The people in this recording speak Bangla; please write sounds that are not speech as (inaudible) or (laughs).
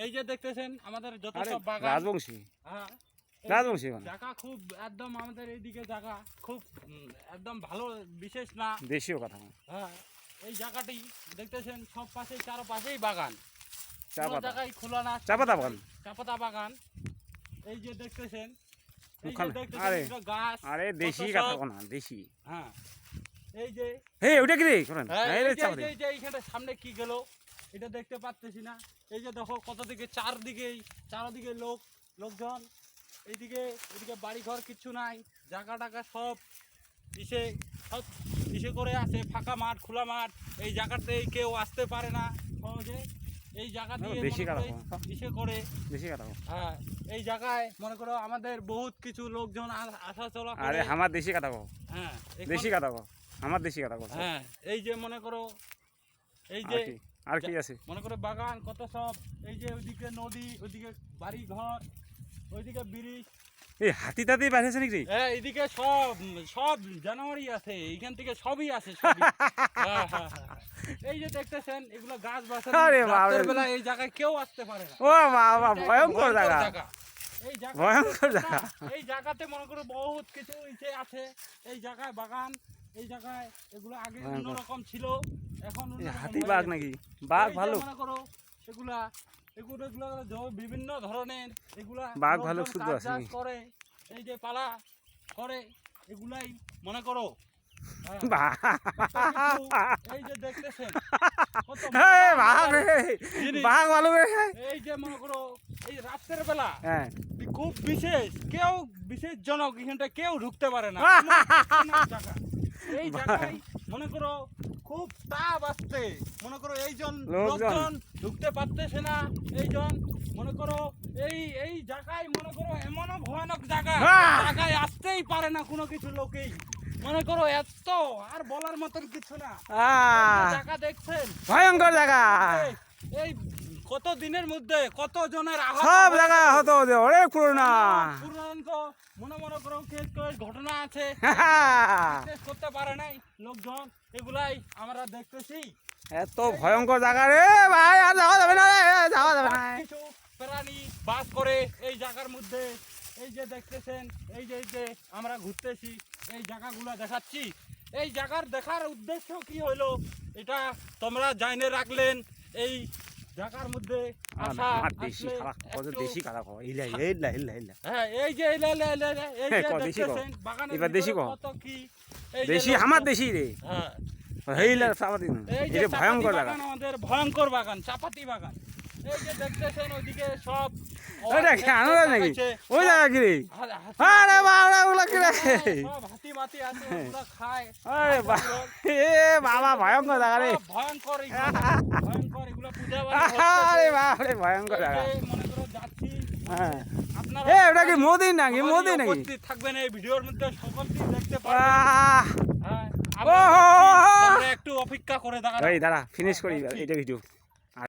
এই যে দেখতেছেন আমাদের যত সব বাগান। রাজবংশী? হ্যাঁ। রাজবংশী মানে? জায়গা খুব একদম আমাদের এইদিকে জায়গা খুব একদম ভালো বিশেষ না। দেশীয় কথা হ্যাঁ এই জায়গাটি দেখতেছেন সব পাশে চারো পাশেই বাগান চা জায়গায় খোলা না চা পাতা বাগান? চাপাতা বাগান। এই যে দেখতেছেন আরে, আরে দেশি কথা দেশি। হ্যাঁ এই যে হে ওটা কি রে? করেন হ্যাঁ, এই যে- এই যে এইখানে সামনে কি গেল? এটা দেখতে পাচ্তেছি না। এই যে দেখো কত দিকে চারদিকেই চারদিকে লোক লোকজন। এইদিকে এদিকে বাড়ি ঘর কিচ্ছু নাই জায়গা টাকা সব ইসে সব ইসে করে আছে ফাঁকা মাঠ খোলা মাঠ। এই জায়গাতে কেউ আসতে পারে না সহজে। এই জায়গা দিয়ে ইসে করে হ্যাঁ এই জায়গায় মনে করো আমাদের বহুত কিছু লোকজন আসা চলা আরে আমার দেশি কথা কও হ্যাঁ দেশি কথা কও আমার দেশি কথা কও হ্যাঁ এই যে মনে করো এই যে আর কি আছে মনে করো বাগান কত সব এই যে ওইদিকে নদী ওইদিকে বাড়ি ঘর ওইদিকে ব্রিজ এই হাতি টাতি বাড়িয়েছে নাকি হ্যাঁ এইদিকে সব সব জানুয়ারি আছে এইখান থেকে সবই আছে সবই। (laughs) হ্যাঁ, হ্যাঁ, হ্যাঁ। এই যে দেখতেছেন এগুলো গাছ বাসা আরে। রাতের বেলা এই জায়গায় কেউ আসতে পারে না ও বাবা ভয়ঙ্কর জায়গা এই জায়গা ভয়ঙ্কর জায়গা। এই জায়গাতে মনে করো বহুত কিছু ইসে আছে এই জায়গায় বাগান এই জায়গায় এগুলো আগে অন্যরকম ছিল এখন হাতি বাঘ নাকি? বাঘ যে ভালো মনে করো এগুলা এগুলো এগুলো বিভিন্ন ধরনের এগুলা বাঘ ভালুক শুদ্ধ আছে করে এই যে পালা করে এগুলাই মনে করো হ্যাঁ, (laughs) এই যে দেখতেছেন কত হে মোটা বাঘ মোটা রে। জিনিস। বাঘ ভালো এই যে মনে করো এই রাতের বেলা হ্যাঁ। খুব বিশেষ কেউ বিশেষ জনক এখানটা কেউ ঢুকতে পারে না। (laughs) এই জায়গায় মনে করো খুব তাপ আসছে। মনে করো এইজন লোকজন। ঢুকতে পারতেছে না এইজন। মনে করো এই এই জায়গায় মনে করো এমনও ভয়ানক জায়গা। জায়গায় আসতেই পারে না কোনো কিছু লোকেই। মনে করো এত আর বলার মতন কিছু না। জায়গা দেখছেন? ভয়ঙ্কর জায়গা। এই- কত দিনের মধ্যে কত জনের সব জায়গা হতো অনেক পুরোনো মনে মনে করো কেস কেস ঘটনা আছে। (laughs) শেষ করতে পারে নাই লোকজন এগুলাই আমরা দেখতেছি। এত ভয়ঙ্কর জায়গা রে ভাই আর যাওয়া যাবে না যাওয়া যাবে না। কিছু প্রাণী বাস করে এই জায়গার মধ্যে। এই যে দেখতেছেন এই যে এই যে আমরা ঘুরতেছি এই জায়গাগুলো দেখাচ্ছি। এই জায়গার দেখার উদ্দেশ্য কি হইল এটা তোমরা জাইনে রাখলেন। এই জায়গার মধ্যে আসা দেশি আসলে কত দেশি খাওয়া ইলা ইলা ইলা ইলা হ্যাঁ এই যে এই লে- লে- লে- লে- এই হ্যাঁ, যে। দেখতেছেন বাগানের এবার দেশি ক। কত কি দেশি আমার দেশি রে। হ্যাঁ। হেইলা যে এটা ভয়ঙ্কর বাগান আমাদের ভয়ঙ্কর বাগান চাপাতি বাগান। এই যে দেখতেছেন ওইদিকে সব ওটা কি নাকি ওই জায়গা কি রে? আরে বাবা ওগুলা কি রে? হ্যাঁ, সব হাতি মাতি আছে ওগুলো খায়। আরে বা এ বাবা ভয়ঙ্কর জায়গা রে। ভয়ঙ্কর ভয়ঙ্কর। আরে। ভয়ঙ্কর হ্যাঁ। আপনারা এ ওটা কি মোদি নাকি? মোদি নাকি? উপস্থিত থাকবেন এই ভিডিওর মধ্যে দেখতে হ্যাঁ একটু অপেক্ষা করে দাঁড়া ফিনিশ করি এটা ভিডিও